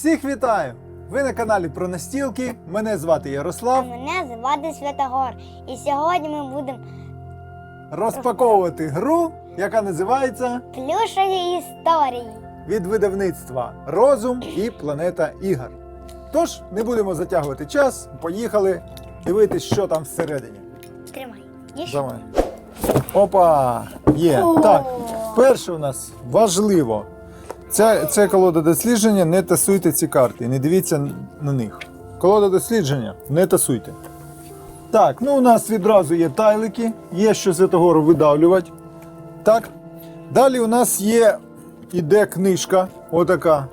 Всіх вітаю! Ви на каналі про настілки. Мене звати Ярослав. мене звати Святогор. І сьогодні ми будемо Розпаковувати гру, яка називається плюшові історії. від видавництва Розум і Планета Ігор. Тож не будемо затягувати час. Поїхали дивитись, що там всередині. Тримай. Давай. Опа! Є. Так, перше у нас важливо. Це, це колода дослідження, не тасуйте ці карти, не дивіться на них. Колода дослідження, не тасуйте. Так, ну у нас відразу є тайлики, є що Святогору видавлювати. Так. Далі у нас є іде книжка. Отака.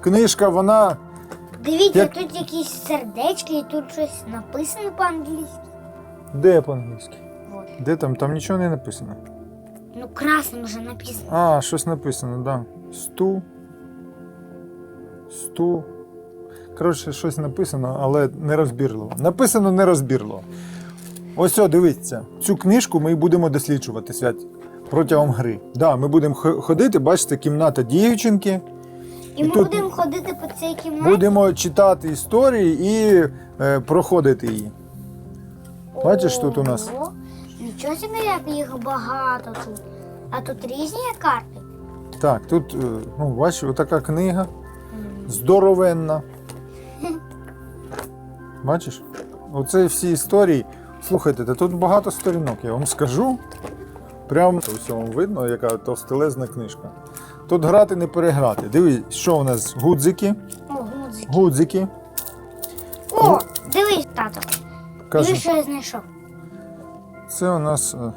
Книжка, вона. Дивіться, Як- тут якісь сердечки і тут щось написано по-англійськи. Де по-англійськи? Де там? Там нічого не написано. Ну, красним вже написано. А, щось написано, да. Сту. Сту. Коротше, щось написано, але нерозбірливо. Написано нерозбірливо. Ось, о, дивіться, цю книжку ми будемо досліджувати свят протягом гри. Да, ми будемо ходити, бачите, кімната дівчинки. І ми тут- будемо ходити по цій кімнаті. Будемо читати історії і е, проходити її. Бачиш, тут у нас? Нічого собі, як їх багато тут. А тут різні карти. Так, тут, е, ну, бачиш, отака книга. Здоровенна. Бачиш? Оце всі історії. Слухайте, та тут багато сторінок, я вам скажу. Прям у всьому видно, яка товстелезна книжка. Тут грати не переграти. Дивись, що у нас? Гудзики. О, гудзики. Гудзики. О, дивись, тато. Кажу, Дивись, що я знайшов. це у нас е,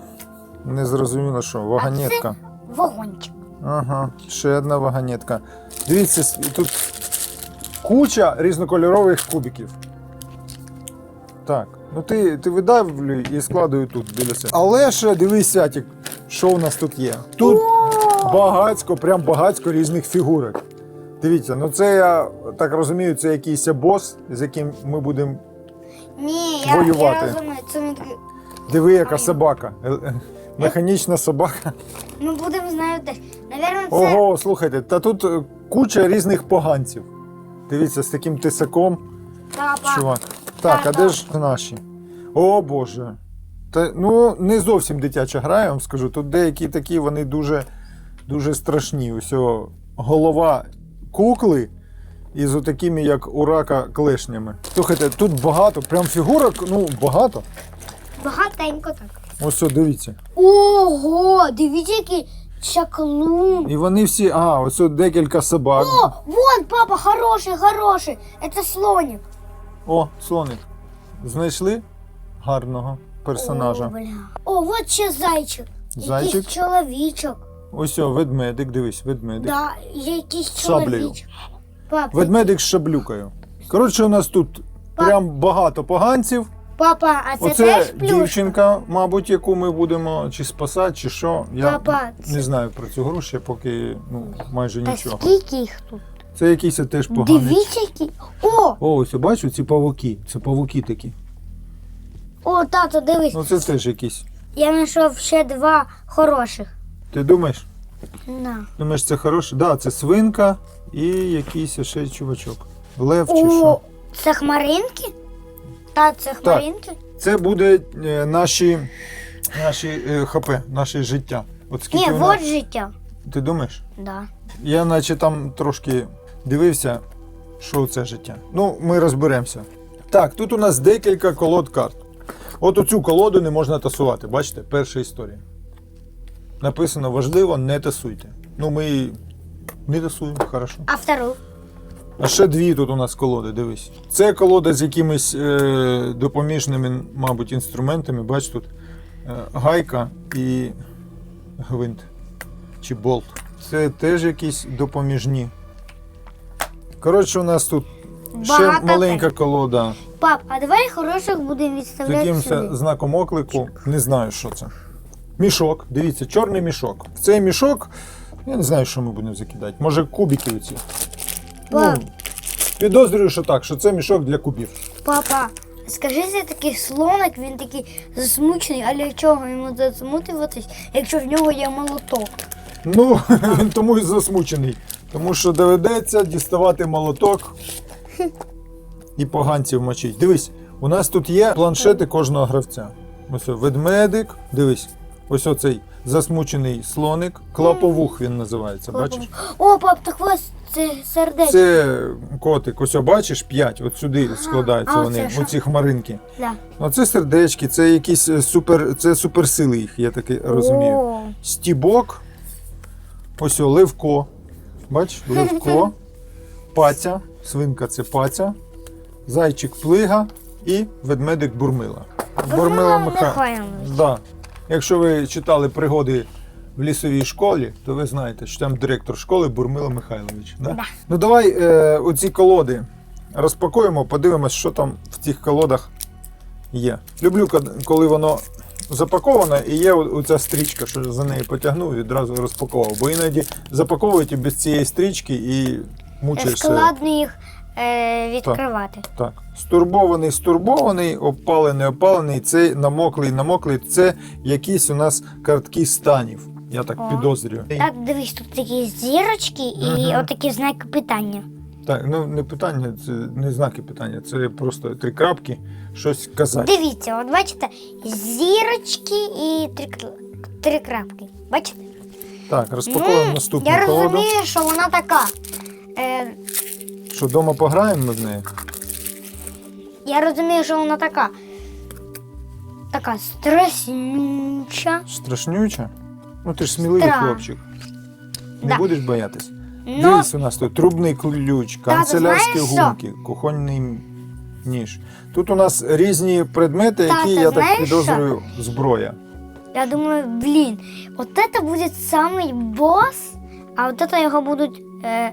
незрозуміло що, вагонетка. Вогончик. Ага, ще одна вагонетка. Дивіться, тут куча різнокольорових кубиків. Так, ну ти, ти видавлюй і складуй тут біля себе. Але ще дивись, Сятік, що у нас тут є. Тут багацько, прям багацько різних фігурок. Дивіться, ну це я так розумію, це якийсь бос, з яким ми будемо. Ні, я, Воювати. я розумію, це не таке. Диви, яка собака. Е, Механічна собака. Ми будемо з нею теж. Навірно, це Ого, слухайте, та тут е, куча різних поганців. Дивіться, з таким тисаком. Чувак. Так, а де ж наші? О Боже. Та, ну, не зовсім дитяча гра, я вам скажу. Тут деякі такі вони дуже, дуже страшні. Ось о, голова кукли із отакими, як у рака, клешнями. Слухайте, тут багато, прям фігурок, ну, багато. Багатенько так. Ось, о, дивіться. Ого, дивіться, який чаклун. І вони всі, а, ось о, декілька собак. О, вон, папа, хороший, хороший. Это слоник. О, слоник. Знайшли гарного персонажа. О, бля. О, вот ще зайчик. Зайчик. Якийсь чоловічок. Ось о, ведмедик, дивись, ведмедик. Да, якийсь Шаблею. чоловічок. Папа, Ведмедик з шаблюкою. Коротше, у нас тут прям багато поганців. Папа, а це Оце теж плюшка? дівчинка, мабуть, яку ми будемо чи спасати, чи що. Я Папа, не знаю про цю гру ще поки ну, майже Та нічого. скільки їх тут? Це якийсь теж поганий. Дивіться, які. О, О, ось бачу ці павуки. Це павуки такі. о, тато, дивись. Ну це теж якісь. Я знайшов ще два хороших. Ти думаєш? На. Думаєш, це хороше? Так, да, це свинка і якийсь ще чувачок. Лев чи О, що. це хмаринки? Та, це хмаринки? Це буде е, наші, наші е, ХП, наше життя. От скільки Ні, воно- вот життя. Ти думаєш? Да. Я наче там трошки дивився, що це життя. Ну, ми розберемося. Так, тут у нас декілька колод карт. От оцю колоду не можна тасувати. Бачите, перша історія. Написано важливо, не тасуйте. Ну, ми її не тасуємо, хорошо. А втору? А ще дві тут у нас колоди, дивись. Це колода з якимись е, допоміжними, мабуть, інструментами. Бач тут е, гайка і гвинт чи болт. Це теж якісь допоміжні. Коротше, у нас тут ще Багато маленька колода Пап, а давай хороших будемо з відставляти якимось сюди. знаком оклику. Не знаю, що це. Мішок, дивіться, чорний мішок. В цей мішок, я не знаю, що ми будемо закидати. Може, кубики оці. Ну, підозрюю, що так, що це мішок для кубів. Папа, скажи, це такий слоник, він такий засмучений, а для чого йому засмутуватись, якщо в нього є молоток? Ну, він тому і засмучений. Тому що доведеться діставати молоток і поганців мочить. Дивись, у нас тут є планшети кожного гравця. Ось ведмедик, дивись, ось оцей засмучений слоник, клаповух він називається. Бачиш? О, пап, так ось це сердечко. Це котик, ось о, бачиш, п'ять, от сюди складаються а вони, оце що? оці хмаринки. Да. Ну, це сердечки, це якісь е, супер, це суперсили їх, я таки розумію. О, Стібок, ось о, ливко. Бач, ливко, паця, свинка це паця, зайчик плига і ведмедик бурмила. Бурмила Миха- Михайлович. Да. Якщо ви читали пригоди в лісовій школі, то ви знаєте, що там директор школи Бурмила Михайлович. Да? Да. Ну давай е, оці колоди розпакуємо, подивимось, що там в цих колодах є. Люблю, коли воно запаковане і є оця стрічка, що за неї потягнув і відразу розпакував. Бо іноді запаковують і без цієї стрічки і мучаєшся. Складно їх е, відкривати. Так, стурбований, стурбований, опалений, опалений, це намоклий, намоклий. Це якісь у нас картки станів. Я так О. підозрюю. Так, дивись, тут такі зірочки і Мгм. отакі знаки питання. Так, ну не питання, це не знаки питання, це просто три крапки, щось казати. Дивіться, от бачите, зірочки і три, кр- три крапки. Бачите? Так, розпаковуємо М, наступну Я колоду. розумію, що вона така. Що вдома пограємо ми в неї? я розумію, що вона така. Така страшнюча. Страшнюча? Ну ти ж сміливий Стра. хлопчик. Не Да. будеш боятись. Ну, Дивись, у нас тут трубний ключ, канцелярські знаєш що? гумки, кухонний ніж. Тут у нас різні предмети, які, Тато, я так знаєш підозрюю, зброя. я думаю, блін, от це буде самий бос, а от це його будуть е,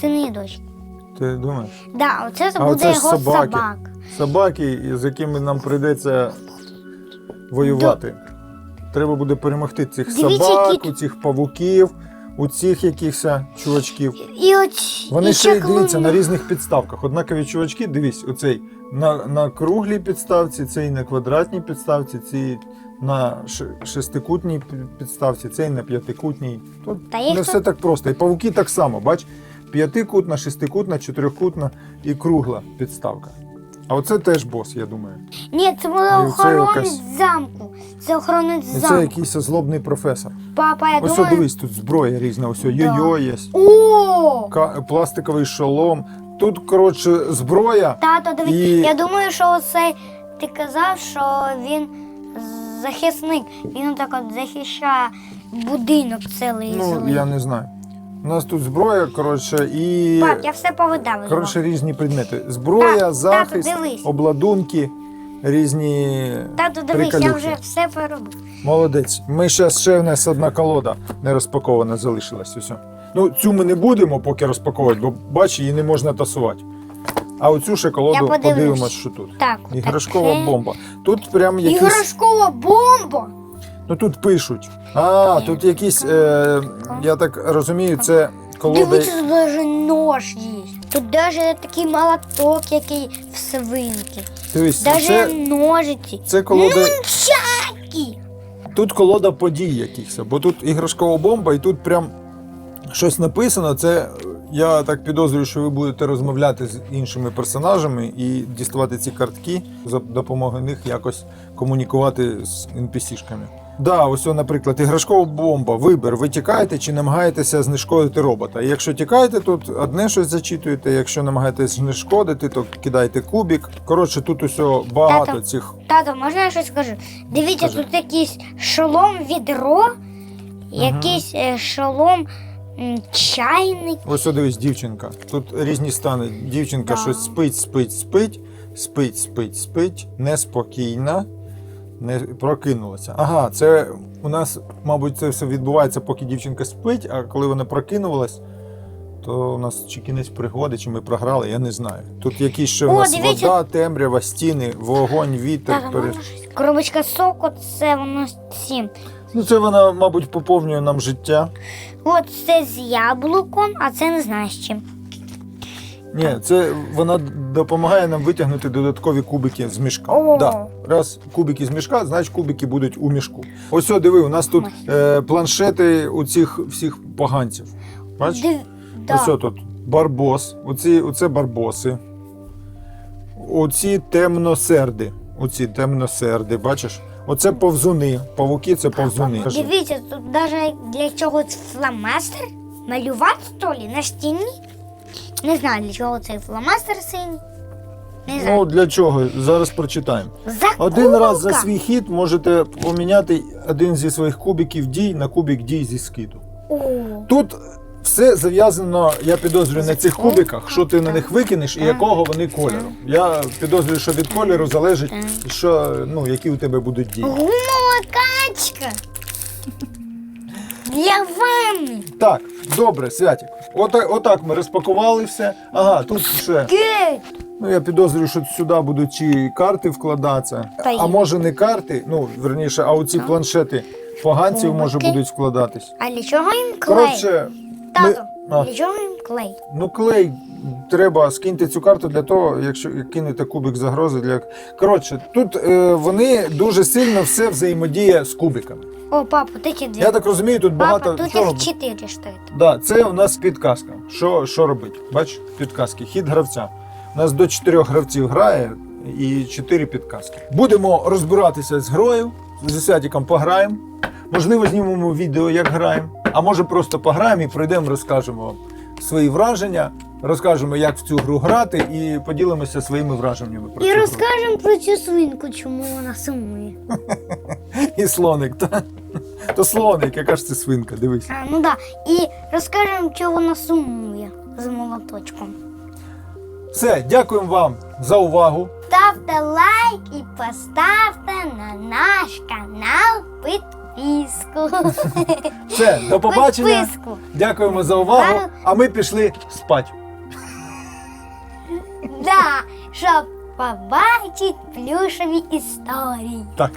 сини і дочки. Ти думаєш? Да, оце А буде оце його собаки. собак. Собаки, з якими нам прийдеться воювати. Треба буде перемогти цих Дивіться, собак, які у цих павуків, у цих якихось чувачків. І от Вони і ще й клоун- дивіться на різних підставках. Однакові чувачки, дивись, оцей на, на круглій підставці, цей на квадратній підставці, цей на шестикутній пі- підставці, цей на п'ятикутній. Тут Та їх не тут- все так просто. І павуки так само, бач, п'ятикутна, шестикутна, чотирикутна і кругла підставка. А оце теж бос, я думаю. Ні, це буде І оце охоронець якась- замку. Це охоронець І це замку. якийсь злобний професор. Папа, я Ось о, думаю. дивись, тут зброя різна, ось о, йо-йо є, О! ка- пластиковий шолом. Тут, коротше, зброя. Тато, дивись, І- я думаю, що оцей ти казав, що він захисник. Він так от захищає будинок цілий. Ну, я не знаю. У нас тут зброя, коротше, і Пап, я все повидав. коротше, різні предмети. Зброя, Так, захист, тато, дивись. обладунки, різні. Тато, дивись, я приколюхи. вже все поробив. Молодець. Ми ще ще в нас одна колода не розпакована залишилась. Усе. Ну, цю ми не будемо поки розпаковувати, бо бач, її не можна тасувати. А оцю ще колоду подивлюсь. подивимось, що тут. Так, Іграшкова таке. бомба. Тут прям якісь. Іграшкова бомба! Ну тут пишуть. А, тут якісь, е, я так розумію, це колоди. Дивіться, тут навіть нож є. Тут навіть такий молоток, який в свинки. Дивись, це, ножиці. це колоди. Нунчаки! Тут колода подій якихось, бо тут іграшкова бомба, і тут прям щось написано. Це я так підозрюю, що ви будете розмовляти з іншими персонажами і діставати ці картки, за допомогою них якось комунікувати з NPC-шками. Да, ось, наприклад, іграшкова бомба. Вибір, ви тікаєте чи намагаєтеся знешкодити робота. Якщо тікаєте, тут одне щось зачитуєте. Якщо намагаєтесь знешкодити, то кидайте кубік. Коротше, тут усього багато Тато. цих. Тато, можна я щось скажу? Дивіться, Скажи. тут якийсь шолом відро, якийсь е, шолом чайник. Ось дивись, дівчинка. Тут різні стани. Дівчинка Да. щось спить, спить, спить, спить, спить, спить, неспокійна, не прокинулася. Ага, це у нас, мабуть, це все відбувається, поки дівчинка спить, а коли вона прокинулась, то у нас чи кінець пригоди, чи ми програли, я не знаю. Тут якісь ще у О, нас дивіться. вода, темрява, стіни, вогонь, вітер. Тато, пере- можна щось? Коробочка соку, це воно сім. Ну, це вона, мабуть, поповнює нам життя. От це з яблуком, а це не знаю з чим. Ні, це вона допомагає нам витягнути додаткові кубики з мішка. О. Да. Раз кубики з мішка, значить кубики будуть у мішку. Ось о, диви, у нас тут е, планшети у цих всіх поганців. Бач? Див... Да. Ось тут барбос. Оці, оце барбоси. Оці темносерди. Оці темносерди, бачиш? Оце повзуни. Павуки це повзуни. Кажи. Дивіться, тут навіть для чогось фломастер малювати що ли, на стіні. Не знаю, для чого цей фломастер синій. Не знаю. Ну для чого? Зараз прочитаємо. Закупка. Один раз за свій хід можете поміняти один зі своїх кубиків дій на кубик дій зі скиду. О, Тут все зав'язано, я підозрюю, на цих кубиках, що ти на них викинеш і якого вони кольору. Я підозрюю, що від кольору залежить, що, ну, які у тебе будуть дії. гумова качка. Для ванни. Так, добре, Святік. Отак, отак ми розпакували все. Ага, тут ще. Ну, я підозрюю, що сюди будуть чи карти вкладатися. Та й- А може не карти, ну, верніше, а оці планшети поганців може будуть складатись. А для чого їм клей? Коротше, ми, Тато, а, клей? ну клей треба скиньте цю карту для того, якщо кинете кубик загрози для. Коротше, тут е, вони дуже сильно все взаємодіє з кубиками. О, папа, ти ті дві. Я так розумію, тут Папа, багато тут їх чотири стоїть. Да, це у нас підказка. Що, що робити? Бач, підказки. Хід гравця. У нас до чотирьох гравців грає і чотири підказки. Будемо розбиратися з грою. Зі Святіком пограємо. Можливо, знімемо відео, як граємо. А може просто пограємо і пройдемо, розкажемо вам свої враження, розкажемо, як в цю гру грати, і поділимося своїми враженнями про І цю гру. розкажемо про цю свинку, чому вона сумує. І слоник, та? То слоник, яка ж це свинка, дивись. А, ну да. І розкажемо, чого вона сумує з молоточком. Все, дякуємо вам за увагу. Ставте лайк і поставте на наш канал підписку. Все, до побачення. Підписку. Дякуємо за увагу. А ми пішли спать. Да, щоб побачити плюшеві історії. Так.